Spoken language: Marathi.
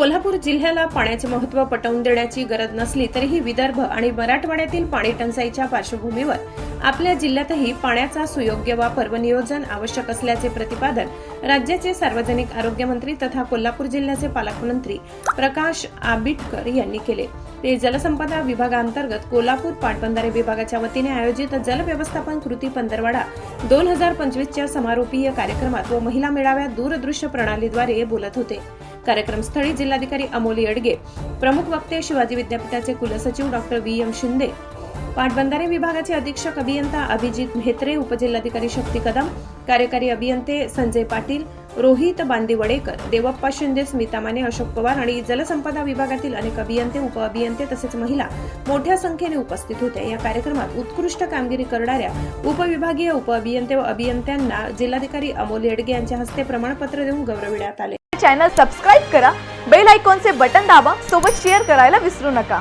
कोल्हापूर जिल्ह्याला पाण्याचे महत्त्व पटवून देण्याची गरज नसली तरीही विदर्भ आणि मराठवाड्यातील पाणी टंचाईच्या पार्श्वभूमीवर आपल्या जिल्ह्यातही पाण्याचा सुयोग्य वापर व नियोजन आवश्यक असल्याचे प्रतिपादन राज्याचे सार्वजनिक आरोग्य मंत्री तथा कोल्हापूर जिल्ह्याचे पालकमंत्री प्रकाश आंबिटकर यांनी केले. ते जलसंपदा विभागांतर्गत कोल्हापूर पाटबंधारे विभागाच्या वतीने आयोजित जलव्यवस्थापन कृती पंधरवाडा दोन हजार पंचवीसच्या समारोपीय कार्यक्रमात व महिला मेळाव्यात दूरदृश्य प्रणालीद्वारे बोलत होते. कार्यक्रमस्थळी जिल्हाधिकारी अमोली अडगे प्रमुख वक्ते शिवाजी विद्यापीठाचे कुलसचिव डॉक्टर व्ही. एम. शिंदे पाटबंधारे विभागाचे अधीक्षक अभियंता अभिजित म्हेत्रे उपजिल्हाधिकारी शक्ती कदम कार्यकारी अभियंते संजय पाटील रोहित बांदिवडेकर देवप्पा शिंदे स्मिता माने अशोक पवार आणि जलसंपदा विभागातील अनेक अभियंते उपअभियंते तसेच महिला मोठ्या संख्येने उपस्थित होत्या. या कार्यक्रमात उत्कृष्ट कामगिरी करणाऱ्या उपविभागीय उपअभियंते व अभियंत्यांना जिल्हाधिकारी अमोल येडगे यांच्या हस्ते प्रमाणपत्र देऊन गौरविण्यात आले. चॅनल सबस्क्राईब करा बेल आयकॉनचे बटन दाबा सोबत शेअर करायला विसरू नका.